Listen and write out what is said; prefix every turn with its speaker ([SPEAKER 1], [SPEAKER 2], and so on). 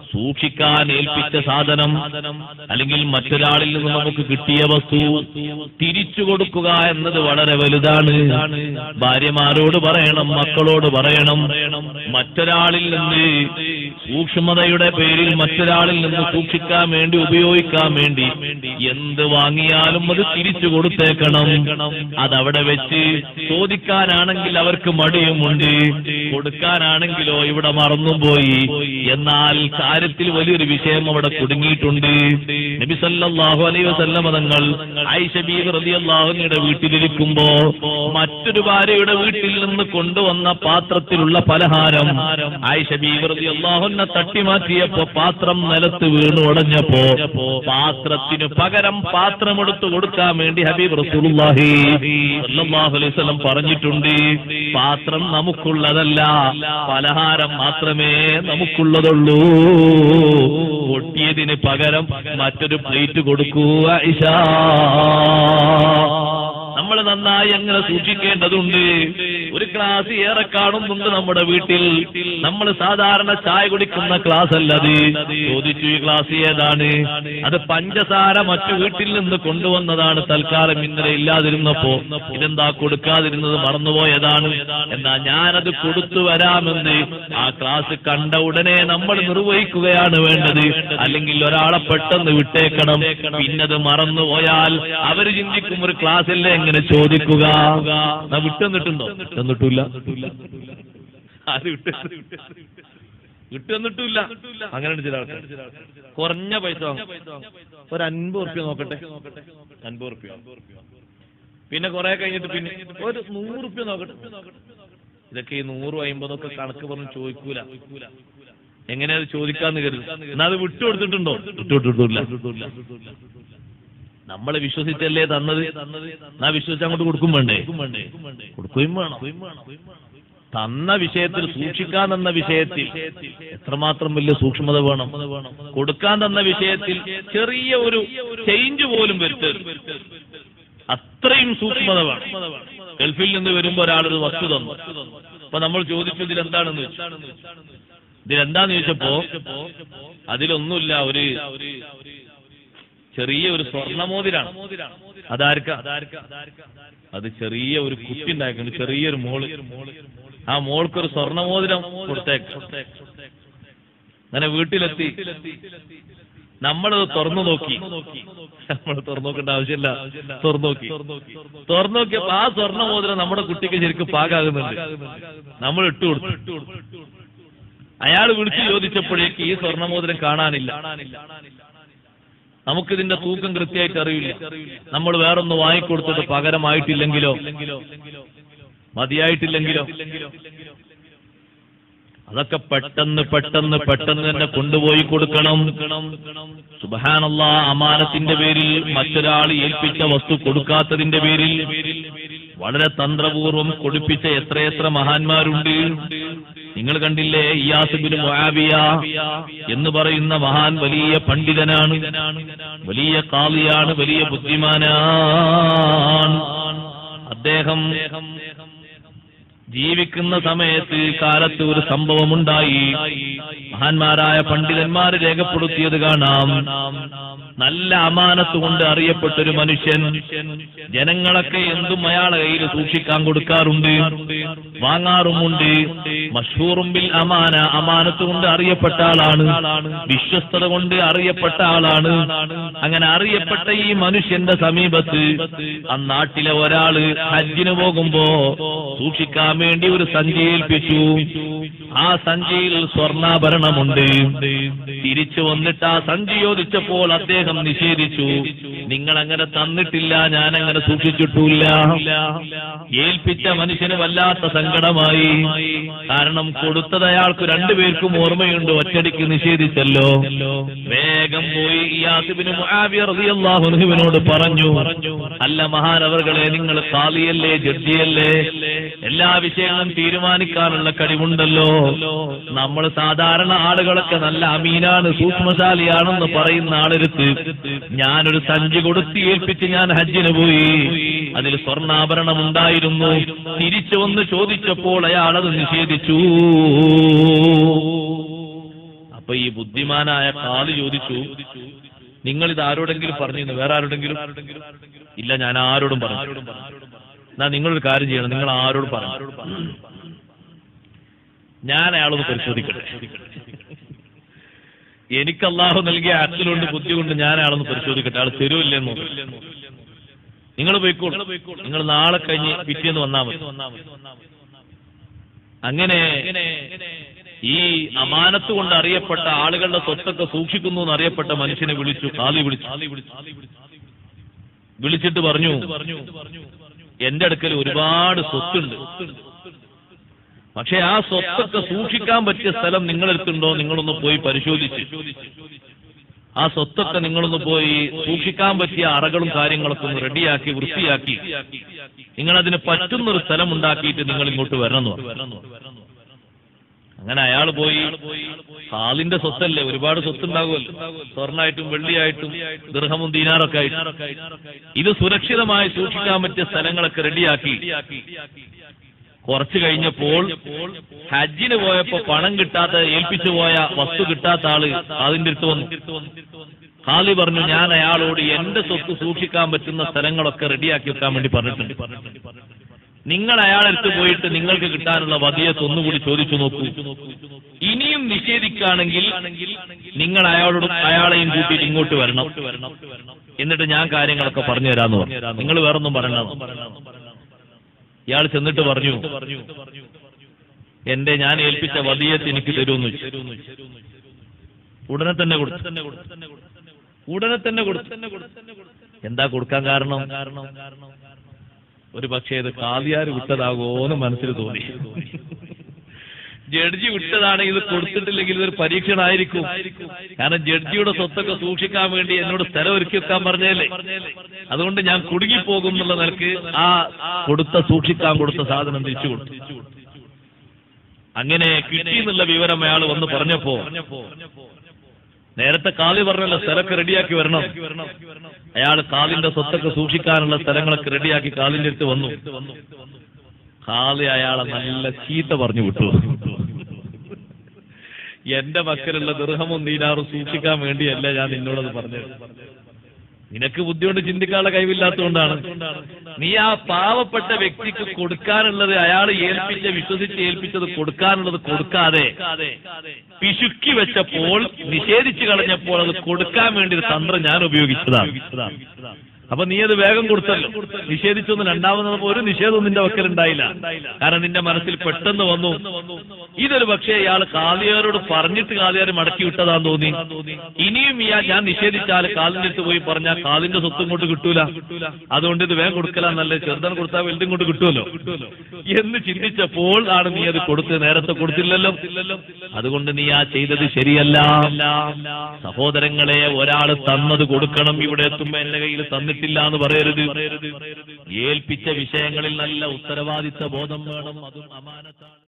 [SPEAKER 1] സൂക്ഷിക്കാൻ ഏൽപ്പിച്ച സാധനം അല്ലെങ്കിൽ മറ്റൊരാളിൽ നിന്ന് നമുക്ക് കിട്ടിയ വസ്തു തിരിച്ചു കൊടുക്കുക എന്നത് വളരെ വലുതാണ്. ഭാര്യമാരോട് പറയണം മക്കളോട് പറയണം. മറ്റൊരാളിൽ നിന്ന് സൂക്ഷ്മതയുടെ പേരിൽ മറ്റൊരാളിൽ നിന്ന് സൂക്ഷിക്കാൻ വേണ്ടി ഉപയോഗിക്കാൻ വേണ്ടി എന്ത് വാങ്ങിയാലും അത് തിരിച്ചു കൊടുത്തേക്കണം. അതവിടെ വെച്ച് ചോദിക്കാനാണെങ്കിൽ അവർക്ക് മടിയുമുണ്ട്. കൊടുക്കാനാണെങ്കിലോ ഇവിടെ മറന്നുപോയി. എന്നാൽ കാര്യത്തിൽ വലിയൊരു വിഷയം അവിടെ കുടുങ്ങിയിട്ടുണ്ട്. നബി സല്ലല്ലാഹു അലൈഹി വസല്ലമ തങ്ങൾ ആയിഷ ബീവി റളിയല്ലാഹുവിന്റെ വീട്ടിലിരിക്കുമ്പോ മറ്റൊരു ഭാര്യയുടെ വീട്ടിൽ നിന്ന് കൊണ്ടുവന്ന പാത്രത്തിലുള്ള പലഹാരം ആയിഷ അള്ളാഹുനെ റളിയല്ലാഹുവിനെ തട്ടിമാറ്റിയപ്പോ പാത്രം നിലത്ത് വീണു ഉടഞ്ഞപ്പോ പാത്രത്തിനു പകരം പാത്രമെടുത്തു കൊടുക്കാൻ വേണ്ടി ഹബീബ് റസൂലുള്ളാഹി സല്ലല്ലാഹു അലൈഹി വസല്ലം പറഞ്ഞിട്ടുണ്ട്. പാത്രം നമുക്കുള്ളതല്ല പലഹാരം മാത്രമേ നമുക്കുള്ളതുള്ളൂ. പൊട്ടിയതിന് പകരം മറ്റൊരു പ്ലേറ്റ് കൊടുക്കൂ ഐഷ നമ്മൾ നന്നായി അങ്ങനെ സൂക്ഷിക്കേണ്ടതുണ്ട്. ഒരു ക്ലാസ് ഏറെ കാണുന്നുണ്ട് നമ്മുടെ വീട്ടിൽ. നമ്മൾ സാധാരണ ചായ കുടിക്കുന്ന ക്ലാസ് അല്ലത് ചോദിച്ചു ഈ ക്ലാസ് ഏതാണ്? അത് പഞ്ചസാര മറ്റു വീട്ടിൽ നിന്ന് കൊണ്ടുവന്നതാണ് തൽക്കാലം ഇന്നലെ ഇല്ലാതിരുന്നപ്പോ ഇതെന്താ കൊടുക്കാതിരുന്നത് മറന്നുപോയതാണ്. എന്നാ ഞാനത് കൊടുത്തു വരാമെന്ന് ആ ക്ലാസ് കണ്ട ഉടനെ നമ്മൾ നിർവഹിക്കുകയാണ് വേണ്ടത്. അല്ലെങ്കിൽ ഒരാളെ പെട്ടെന്ന് വിട്ടേക്കണം. പിന്നത് മറന്നുപോയാൽ അവർ ചിന്തിക്കും ഒരു ക്ലാസ്സല്ലേ എങ്ങനെ ചോദിക്കുക. വിട്ടെന്നിട്ടുണ്ടോ തന്നിട്ടില്ല കിട്ടുന്നിട്ടില്ല വിട്ട് വിട്ടെന്നിട്ടില്ല അങ്ങനെ ചില ആൾക്കാർ കുറഞ്ഞ പൈസ ഒരു അൻപത് റുപ്യ നോക്കട്ടെ. അൻപത് റുപ്യ പിന്നെ കുറെ കഴിഞ്ഞിട്ട് പിന്നെ ഒരു നൂറ് റുപ്യ നോക്കട്ടെ. ഇതൊക്കെ ഈ നൂറും അമ്പതൊക്കെ കണക്ക് പറഞ്ഞ് ചോദിക്കൂല. എങ്ങനെയാ അത് ചോദിക്കാന്ന് കരുത്? എന്നാ അത് വിട്ടുകൊടുത്തിട്ടുണ്ടോ? വിട്ടുകൊടുത്തിട്ടില്ല. നമ്മളെ വിശ്വസിച്ചല്ലേ തന്നത്? ആ വിശ്വസിച്ച് അങ്ങോട്ട് കൊടുക്കും വേണ്ടേ? കൊടുക്കുകയും വേണം. തന്ന വിഷയത്തിൽ സൂക്ഷിക്കാൻ തന്ന വിഷയത്തിൽ എത്രമാത്രം വലിയ സൂക്ഷ്മത വേണം? കൊടുക്കാൻ തന്ന വിഷയത്തിൽ ചെറിയ ഒരു ചേഞ്ച് പോലും വരുത്തരുത്. അത്രയും സൂക്ഷ്മത വേണം. ഗൾഫിൽ നിന്ന് വരുമ്പോ ഒരാളൊരു വസ്തു തന്നു. അപ്പൊ നമ്മൾ ചോദിച്ചു ഇതിലെന്താണെന്ന് ഇതിലെന്താന്ന് ചോദിച്ചപ്പോ അതിലൊന്നുമില്ല. ഒരു ചെറിയ ഒരു സ്വർണമോതിരാണ് അതാർക്ക? അത് ചെറിയ ഒരു കുട്ടി ഉണ്ടാക്കുന്നു ചെറിയൊരു മോൾ. ആ മോൾക്കൊരു സ്വർണമോതിരം കൊടുത്തേക്ക്. അങ്ങനെ വീട്ടിലെത്തി. നമ്മളത് തുറന്നു നോക്കി. നമ്മൾ തുറന്നു നോക്കേണ്ട ആവശ്യമില്ല. തുറന്നു നോക്കി. തുറന്നു നോക്കിയപ്പോ ആ സ്വർണമോതിരം നമ്മുടെ കുട്ടിക്ക് ശരിക്കും പാകാകുന്നുണ്ട്. നമ്മൾ ഇട്ടു കൊടുത്തു. അയാൾ വിളിച്ചു ചോദിച്ചപ്പോഴേക്ക് ഈ സ്വർണമോതിരം കാണാനില്ല. നമുക്കിതിന്റെ തൂക്കം കൃത്യമായിട്ട് അറിയില്ല. നമ്മൾ വേറൊന്ന് വാങ്ങിക്കൊടുത്തത് പകരമായിട്ടില്ലെങ്കിലോ? മതിയായിട്ടില്ലെങ്കിലോ? അതൊക്കെ പെട്ടെന്ന് പെട്ടെന്ന് പെട്ടെന്ന് തന്നെ കൊണ്ടുപോയി കൊടുക്കണം. സുബഹാനല്ല അമാനത്തിന്റെ പേരിൽ മറ്റൊരാൾ ഏൽപ്പിച്ച വസ്തു കൊടുക്കാത്തതിന്റെ പേരിൽ വളരെ തന്ത്രപൂർവം കൊടുപ്പിച്ച എത്രയെത്ര മഹാന്മാരുണ്ട്. നിങ്ങൾ കണ്ടില്ലേ ഇയാസുബിന് മുആവിയ എന്ന് പറയുന്ന മഹാൻ വലിയ പണ്ഡിതനാണ്. വലിയ കാളിയാണ് വലിയ ബുദ്ധിമാനാണ്. അദ്ദേഹം ജീവിക്കുന്ന സമയത്ത് കാലത്ത് ഒരു സംഭവമുണ്ടായി. മഹാന്മാരായ പണ്ഡിതന്മാർ രേഖപ്പെടുത്തിയത് കാണാം. നല്ല അമാനത്ത് കൊണ്ട് അറിയപ്പെട്ടൊരു മനുഷ്യൻ ജനങ്ങളൊക്കെ എന്തും അയാളെ കയ്യിൽ സൂക്ഷിക്കാൻ കൊടുക്കാറുണ്ട്. വാങ്ങാറുമുണ്ട്. മഷൂറുമ്പിൽ അമാന അമാനത്ത് കൊണ്ട് അറിയപ്പെട്ട ആളാണ്. വിശ്വസ്തത കൊണ്ട് അറിയപ്പെട്ട ആളാണ്. അങ്ങനെ അറിയപ്പെട്ട ഈ മനുഷ്യന്റെ സമീപത്ത് ആ നാട്ടിലെ ഒരാൾ ഹജ്ജിന് പോകുമ്പോ സൂക്ഷിക്കാൻ വേണ്ടി ഒരു സഞ്ചി ഏൽപ്പിച്ചു. ആ സഞ്ചിയിൽ സ്വർണാഭരണമുണ്ട് തിരിച്ചു വന്നിട്ട് ആ സഞ്ചി ചോദിച്ചപ്പോൾ അദ്ദേഹം നിഷേധിച്ചു നിങ്ങൾ അങ്ങനെ തന്നിട്ടില്ല ഞാൻ അങ്ങനെ സൂക്ഷിച്ചിട്ടില്ല ഏൽപ്പിച്ച മനുഷ്യന് വല്ലാത്ത സങ്കടമായി. കാരണം കൊടുത്തത് അയാൾക്ക് രണ്ടുപേർക്കും ഓർമ്മയുണ്ട് ഒറ്റടിക്ക് നിഷേധിച്ചല്ലോ. വേഗം പോയി യാസിബിന് റളിയല്ലാഹുവിനോട് പറഞ്ഞു അല്ല മഹാനവറുകളെ നിങ്ങൾ കാളിയല്ലേ ജഡ്ജിയല്ലേ? എല്ലാ വിഷയങ്ങളും തീരുമാനിക്കാനുള്ള കഴിവുണ്ടല്ലോ. നമ്മൾ സാധാരണ ആളുകളൊക്കെ നല്ല അമീനാണ് സൂക്ഷ്മശാലിയാണെന്ന് പറയുന്ന ആളെടുത്ത് ഞാനൊരു സഞ്ചി കൊടുത്തി ഏൽപ്പിച്ച് ഞാൻ ഹജ്ജിന് പോയി. അതിൽ സ്വർണാഭരണം ഉണ്ടായിരുന്നു. തിരിച്ചു വന്ന് ചോദിച്ചപ്പോൾ അയാൾ അത് നിഷേധിച്ചു. അപ്പൊ ഈ ബുദ്ധിമാനായ കാൽ ചോദിച്ചു നിങ്ങൾ ഇത് ആരോടെങ്കിലും പറഞ്ഞു വേറെ ആരോടെങ്കിലും? ഇല്ല ഞാൻ ആരോടും പറഞ്ഞു എന്നാ നിങ്ങളൊരു കാര്യം ചെയ്യണം നിങ്ങൾ ആരോടും പറഞ്ഞു ഞാൻ അയാളൊന്ന് പരിശോധിക്കട്ടെ. എനിക്ക് അള്ളാഹു നൽകിയ അച്ഛനുണ്ട് ബുദ്ധി കൊണ്ട് ഞാൻ അയാളൊന്ന് പരിശോധിക്കട്ടെ. ആൾ തരുമില്ലെന്ന് നിങ്ങൾ പോയിക്കോളൂ. നിങ്ങൾ നാളെ കഴിഞ്ഞ് പിറ്റേന്ന് വന്നാൽ മതി. അങ്ങനെ ഈ അമാനത്ത് കൊണ്ട് അറിയപ്പെട്ട ആളുകളുടെ സ്വത്തൊക്കെ സൂക്ഷിക്കുന്നു എന്ന് അറിയപ്പെട്ട മനുഷ്യനെ വിളിച്ചു കാലി വിളിച്ചു. വിളിച്ചിട്ട് പറഞ്ഞു എന്റെ അടുക്കൽ ഒരുപാട് സ്വത്തുണ്ട്. പക്ഷെ ആ സ്വത്തൊക്കെ സൂക്ഷിക്കാൻ പറ്റിയ സ്ഥലം നിങ്ങളെടുത്തുണ്ടോ? നിങ്ങളൊന്ന് പോയി പരിശോധിച്ച്. ആ സ്വത്തൊക്കെ നിങ്ങളൊന്ന് പോയി സൂക്ഷിക്കാൻ പറ്റിയ അറകളും കാര്യങ്ങളൊക്കെ ഒന്ന് റെഡിയാക്കി വൃത്തിയാക്കി. നിങ്ങളതിന് പറ്റുന്നൊരു സ്ഥലം ഉണ്ടാക്കിയിട്ട് നിങ്ങൾ ഇങ്ങോട്ട് വരണം അങ്ങനെ അയാൾ പോയി. ഹാലിന്റെ സ്വത്തല്ലേ? ഒരുപാട് സ്വത്ത് ഉണ്ടാകുമല്ലോ സ്വർണമായിട്ടും വെള്ളിയായിട്ടും ദീർഘമും ദീനാറൊക്കെ ആയിട്ട്. ഇത് സുരക്ഷിതമായി സൂക്ഷിക്കാൻ പറ്റിയ സ്ഥലങ്ങളൊക്കെ റെഡിയാക്കി. കുറച്ചു കഴിഞ്ഞപ്പോൾ ഹജ്ജിന് പോയപ്പോ പണം കിട്ടാത്ത ഏൽപ്പിച്ചു പോയ വസ്തു കിട്ടാത്ത ആൾ അതിന്റെ അടുത്ത് വന്നു. ഖാലി പറഞ്ഞു ഞാൻ അയാളോട് എന്റെ സ്വത്ത് സൂക്ഷിക്കാൻ പറ്റുന്ന സ്ഥലങ്ങളൊക്കെ റെഡിയാക്കി വെക്കാൻ വേണ്ടി പറഞ്ഞിട്ടുണ്ട്. നിങ്ങൾ അയാളെടുത്ത് പോയിട്ട് നിങ്ങൾക്ക് കിട്ടാനുള്ള വധിയത്ത് ഒന്നുകൂടി ചോദിച്ചു നോക്കൂ. ഇനിയും നിഷേധിക്കുകയാണെങ്കിൽ നിങ്ങൾ അയാളോട് അയാളെയും കൂട്ടിയിട്ട് ഇങ്ങോട്ട് വരണം. എന്നിട്ട് ഞാൻ കാര്യങ്ങളൊക്കെ പറഞ്ഞു തരാന്ന് പറഞ്ഞു. നിങ്ങൾ വേറൊന്നും പറയണം ഇയാൾ ചെന്നിട്ട് പറഞ്ഞു എന്റെ ഞാൻ ഏൽപ്പിച്ച വധിയത്ത് എനിക്ക് തരുമെന്ന് ഉടനെ തന്നെ കൊടുത്തു. ഉടനെ തന്നെ കൊടുത്തു. എന്താ കൊടുക്കാൻ കാരണം? ഒരു പക്ഷേ ഇത് കാതിയാർ വിട്ടതാകോന്ന് മനസ്സിൽ തോന്നി. ജഡ്ജി വിട്ടതാണ് ഇത് കൊടുത്തിട്ടില്ലെങ്കിൽ ഇതൊരു പരീക്ഷണമായിരിക്കും കാരണം ജഡ്ജിയുടെ സ്വത്തൊക്കെ സൂക്ഷിക്കാൻ വേണ്ടി എന്നോട് സ്ഥലം ഒരുക്കി വെക്കാൻ പറഞ്ഞതല്ലേ? അതുകൊണ്ട് ഞാൻ കുടുങ്ങിപ്പോകും എന്നുള്ള നിലയ്ക്ക് ആ കൊടുത്ത സൂക്ഷിക്കാൻ കൊടുത്ത സാധനം തിരിച്ചു കൊടുത്തു. അങ്ങനെ കിട്ടി എന്നുള്ള വിവരം അയാൾ വന്ന് പറഞ്ഞപ്പോ നേരത്തെ കാലി പറഞ്ഞല്ലോ സ്ഥലമൊക്കെ റെഡിയാക്കി വരണം. അയാൾ കാലിന്റെ സ്വത്തൊക്കെ സൂക്ഷിക്കാനുള്ള സ്ഥലങ്ങളൊക്കെ റെഡിയാക്കി കാലിന്റെ അടുത്ത് വന്നു. കാളി അയാളെ നല്ല ചീത്ത പറഞ്ഞു വിട്ടു. എന്റെ മക്കളുള്ള ദൃഹമും നീനാറും സൂക്ഷിക്കാൻ വേണ്ടിയല്ല ഞാൻ നിന്നോടത് പറഞ്ഞത്. നിനക്ക് ബുദ്ധി കൊണ്ട് ചിന്തിക്കാനുള്ള കഴിവില്ലാത്തതുകൊണ്ടാണ്. നീ ആ പാവപ്പെട്ട വ്യക്തിക്ക് കൊടുക്കാനുള്ളത് അയാൾ ഏൽപ്പിച്ച വിശ്വസിച്ച് ഏൽപ്പിച്ചത് കൊടുക്കാനുള്ളത് കൊടുക്കാതെ പിശുക്കി വെച്ചപ്പോൾ നിഷേധിച്ചു കളഞ്ഞപ്പോൾ അത് കൊടുക്കാൻ വേണ്ടി ഒരു തന്ത്രം ഞാൻ ഉപയോഗിച്ചതാണ്. അപ്പൊ നീ അത് വേഗം കൊടുത്തല്ലോ. നിഷേധിച്ചൊന്നും രണ്ടാമത് ഒരു നിഷേധവും നിന്റെ വക്കൽ ഉണ്ടായില്ല. കാരണം നിന്റെ മനസ്സിൽ പെട്ടെന്ന് വന്നു. ഇതൊരു പക്ഷേ ഇയാൾ കാലിയാരോട് പറഞ്ഞിട്ട് കാലിയാർ മടക്കി വിട്ടതാന്ന് തോന്നി. ഇനിയും ഇയാൾ ഞാൻ നിഷേധിച്ചാൽ കാലിന്റെ അടുത്ത് പോയി പറഞ്ഞാൽ കാലിന്റെ സ്വത്തും കൊണ്ട് കിട്ടൂല. അതുകൊണ്ട് ഇത് വേഗം കൊടുക്കലാന്നല്ലേ ചെറുതാണ് കൊടുത്താൽ വലുതും കൊണ്ട് കിട്ടുമല്ലോ. എന്ന് ചിന്തിച്ചപ്പോൾ ആണ് നീ അത് കൊടുത്ത് നേരത്തെ കൊടുത്തില്ലല്ലോ. അതുകൊണ്ട് നീ ആ ചെയ്തത് ശരിയല്ല. സഹോദരങ്ങളെ ഒരാൾ തന്നത് കൊടുക്കണം ഇവിടെ എത്തുമ്പോ എന്റെ കയ്യിൽ തന്നിട്ടില്ല എന്ന് പറയരുത്. ഏൽപ്പിച്ച വിഷയങ്ങളിൽ നല്ല ഉത്തരവാദിത്ത ബോധം വേണം അതും അമാനത്താണ്.